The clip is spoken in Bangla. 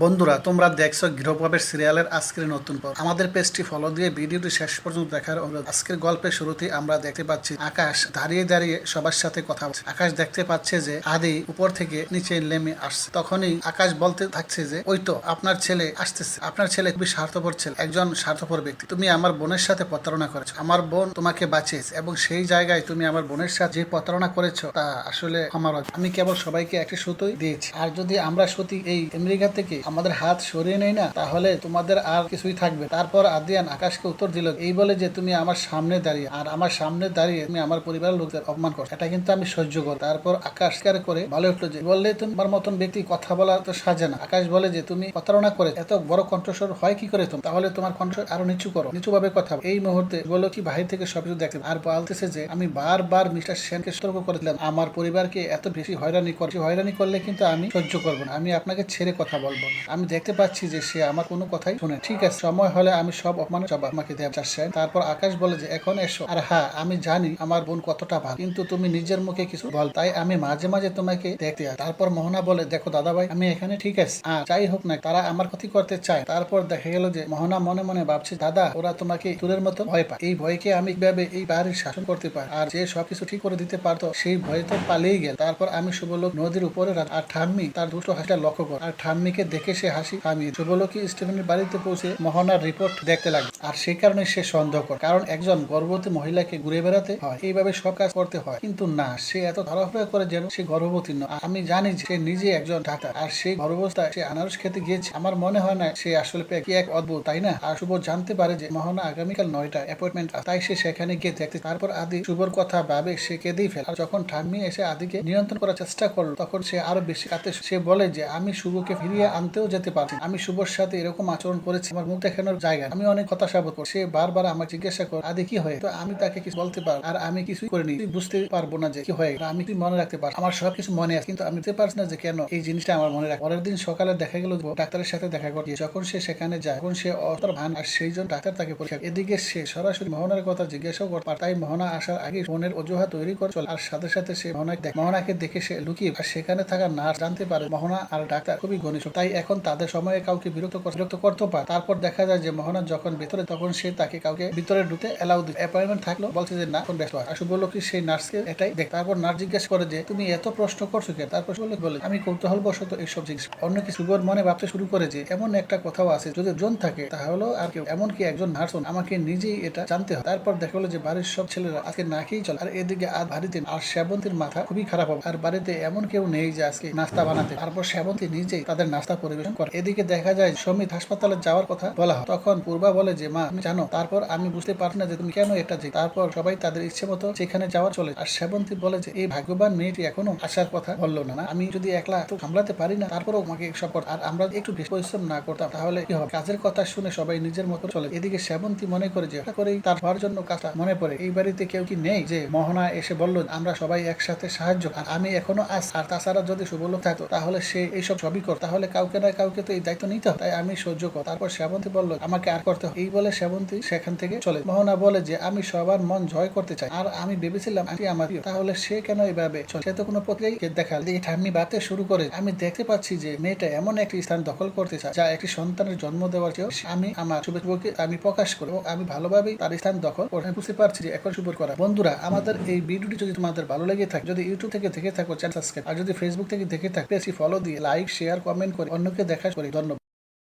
বন্ধুরা, তোমরা দেখছ গৃহপ্রবেশ সিরিয়ালের আজকের নতুন পর্ব। আমাদের পেজটি ফলো দিয়ে ভিডিওটি শেষ পর্যন্ত দেখার অনুরোধ। আজকের গল্পের শুরুতে আমরা দেখতে পাচ্ছি, আকাশ দাঁড়িয়ে দাঁড়িয়ে সবার সাথে কথা বলছে। আকাশ দেখতে পাচ্ছে যে আদি উপর থেকে নিচে নেমে আসছে। তখনই আকাশ বলতে থাকছে যে, ওই তো, আপনার ছেলে আসতেছে। আপনার ছেলে খুবই স্বার্থপর ছেলে, একজন স্বার্থপর ব্যক্তি। তুমি আমার বোনের সাথে প্রতারণা করেছ। আমার বোন তোমাকে বাঁচিয়েছে এবং সেই জায়গায় তুমি আমার বোনের সাথে যে প্রতারণা করেছ, তা আসলে আমার আমি কেবল সবাইকে একটি সুতোই দিয়েছি। আর যদি আমরা সত্যি এই আমেরিকা থেকে আমাদের হাত সরিয়ে নেই না, তাহলে তোমাদের আর কিছুই থাকবে। তারপর আদিয়ান আকাশকে উত্তর দিল, এই বলে যে তুমি আমার সামনে দাঁড়িয়ে, আর আমার সামনে দাঁড়িয়ে তুমি আমার পরিবারের লোকদের অপমান করো এটা কিন্তু আমি সহ্য করি তারপর আকাশ স্বীকার করে বলে উঠল যে, বললে তোমার মতন ব্যক্তি কথা বলা তো সাজে না। আকাশ বলে যে, তুমি প্রতারণা করে, এত বড় কণ্ঠস্বর হয় কি করে তুমি তাহলে তোমার কণ্ঠস্বর আরও নিচু করো, নিচু ভাবে কথা এই মুহূর্তে বলো কি বাহির থেকে সবকিছু দেখতে আর বলতেছে যে, আমি বারবার মিস্টার সেনকে সতর্ক করেছিলাম আমার পরিবারকে এত বেশি হয়রানি করছি হয়রানি করলে কিন্তু আমি সহ্য করব না। আমি আপনাকে ছেড়ে কথা বলব। আমি দেখতে পাচ্ছি যে সে আমার কোনো কথাই শুনে ঠিক আছে, সময় হলে আমি সব অপমানের জবাব আমাকে দেব চাচ্ছেন তারপর আকাশ বলে যে, এখন এসো। আর হ্যাঁ আমি জানি আমার বোন কতটা ভালো, কিন্তু তুমি নিজের মুখে কিছু বল। তাই আমি মাঝে মাঝে তোমাকে দেখতে আসি। তারপর মোহনা বলে, দেখো দাদা ভাই আমি এখানে ঠিক আছে। আর যাই হোক না, তারা আমার ক্ষতি করতে চায়। তারপর দেখা গেল যে, মোহনা মনে মনে ভাবছে, দাদা, ওরা তোমাকে তুরের মতো ভয় পায়। এই ভয়কে আমি কীভাবে এই বাড়ির শাসন করতে পারি? আর যে সবকিছু ঠিক করে দিতে পারতো, সেই ভয় তো পালিয়ে গেল। তারপর আমি শুভলোক নদীর উপরে আর ঠাম্মি তার দুটো হাসিটা লক্ষ্য কর। আর ঠাম্মিকে দেখে সে হাসি থামিয়ে শুভলোকী স্টিফেনের বাড়িতে পৌঁছে মোহনার রিপোর্ট দেখতে লাগে আর সেই কারণে সে সন্দেহ করে কারণ একজন গর্ভবতী মহিলাকে ঘুরে বেড়াতে হয়, এইভাবে সব কাজ করতে হয়। কিন্তু না, সে এত তাড়াহুড়া করে যেন সে গর্ভবতী নয়। আমি জানি সে নিজে একজন ডাক্তার, আর সেই গর্ভাবস্থায় সে আনারস খেতে গিয়েছে। আমার মনে হয় না সে আসলে কি এক অদ্ভুত, তাই না? আর শুভ জানতে পারে যে মোহনা আগামীকাল নয়টা অ্যাপয়েন্টমেন্ট তাই সে সেখানে গিয়ে দেখতে তারপর আদি শুভর কথা ভাবে সে কেঁদেই ফেলে। আর যখন ঠাম্মি এসে আদিকে নিয়ন্ত্রণ করার চেষ্টা করল, তখন সে আরও বেশি কাতে সে বলে যে, আমি শুভকে ফিরিয়ে আনতেও যেতে পারছি আমি শুভর সাথে এরকম আচরণ করেছি, আমার মুখ দেখানোর জায়গা আমি অনেক হতাশা বোধ করি। সে বারবার আমার জিজ্ঞাসা করে, আদি, কি হয় তো আমি তাকে কিছু বলতে পারব আর আমি কিছুই করিনি। বুঝতে পারব না যে কি হয় আমি কি মনে রাখতে পারব আমার সব কিছু মনে আছে, কিন্তু আমি বুঝতে পারছি না যে কেন এই জিনিসটা আমার মনে রাখ পরের দিন সকালে দেখা গেল ডাক্তারের সাথে দেখা করছে যখন সে সেখানে যায়, তখন সে অতর ভান আর সেই জন্য ডাক্তার তাকে পরীক্ষা এদিকে সে সরাসরি মোহনার কথা জিজ্ঞাসাও করতে পারে। তাই মোহনা আসার আগে ফোনের অজুহাত তৈরি করে চলে। আর সাথে সাথে সে মোহনাকে দেখে মোহনাকে দেখে সে লুকিয়ে আর সেখানে থাকা নার্স জানতে পারে মোহনা আর ডাক্তার খুবই ঘনিষ্ঠ। তাই এখন তাদের সময়ে কাউকে বিরক্ত বিরক্ত করতে পারে। তারপর দেখা যায় যে মোহনা যখন ভিতরে, তখন সে তাকে কাউকে ভিতরে ঢুকতে এলাউ দিল অ্যাপয়েন্টমেন্ট থাকল বলছে যে, না, এখন ব্যস্ত। আর শুভ লোক সেই নার্সকে এটাই দেখ তারপর নার্স জিজ্ঞেস করে যে, তুমি এত প্রশ্ন করছ কেন? তারপর লোক বলে, আমি কৌতূহল বশত এইসব জিনিস অন্য কিছু শুভর মনে ভাবতে শুরু করে যে, এমন একটা কথাও আছে, যদি জন থাকে তাহলে আর কেউ, এমনকি একজন নার্স আমাকে নিজেই এটা জানতে হয় তারপর দেখা হলো যে, বাড়ির সব ছেলেরা আজকে না খেয়েই চলে। আর এদিকে আর বাড়িতে আর শ্যাবন্তীর মাথা খুবই খারাপ হবে। আর বাড়িতে এমন কেউ নেই যে, আজকে নাস্তা বানাতে। তারপর শ্যাবন্তী নিজেই তাদের নাস্তা পরিবেশন করে। এদিকে দেখা যায় সমিত হাসপাতালে যাওয়ার কথা বলা হয়। তখন পূর্বা বলে যে, মা, তুমি জানো, তারপর আমি বুঝতে পারছি না যে তুমি কেন এটা যে তারপর সবাই তাদের ইচ্ছে মতো সেখানে যাওয়া চলে আর শ্যাবন্তী বলে যে, এই ভাগ্যবান মেয়েটি এখনও আসার কথা বলল না না আমি যদি একলা তো সামলাতে পারি না, তারপরও আমাকে সব আর আমরা একটু বেশি পরিশ্রম না করতাম, তাহলে কি হবে? কাজের কথা শুনে সবাই নিজের মতো চলে এদিকে শ্যাবন্তী মনে করে যে করেই তার হওয়ার জন্য কাজটা মনে পড়ে। এই বাড়িতে কেউ কি নেই? যে মোহনা এসে বলল, আমরা সবাই একসাথে সাহায্য, আর আমি এখনও আস আর তাছাড়া যদি শুভলোক থাকতো, তাহলে সে এইসব সবই কর তাহলে কাউকে না, কাউকে তো এই দায়িত্ব নিতে হবে। তাই আমি সহ্য কর তারপর শ্যাবন্তী বলল, আমাকে আর করতে হবে এই বলে শ্যাবন্তী সেখান থেকে চলে মোহনা বলে যে, আমি সবার মন জয় করতে চাই। আর আমি ভেবেছিলাম আন্টি আমার। তাহলে সে কেন এভাবে চলে? সে তো কোনো প্রক্রিয়াই দেখাল এই ঠাম্মি বাতে শুরু করে, আমি দেখতে পাচ্ছি যে, মেয়েটা এমন একটি স্থান দখল করতে চায়, যা একটি সন্তানের জন্ম দেওয়ার চেয়েও আমি আমার শুভকে আমি প্রকাশ করি এবং আমি ভালোভাবেই তার স্থান দখল আমি বুঝতে পারছি যে, এখন শুভ করা। বন্ধুরা, আমাদের এই ভিডিওটি যদি তোমাদের ভালো লেগে থাকে, যদি ইউটিউব থেকে দেখে থাকো চ্যানেল সাবস্ক্রাইব, আর যদি ফেসবুক থেকে দেখে থাকো, পেজটি ফলো দিয়ে লাইক শেয়ার কমেন্ট করে অন্যকে দেখা করি ধন্যবাদ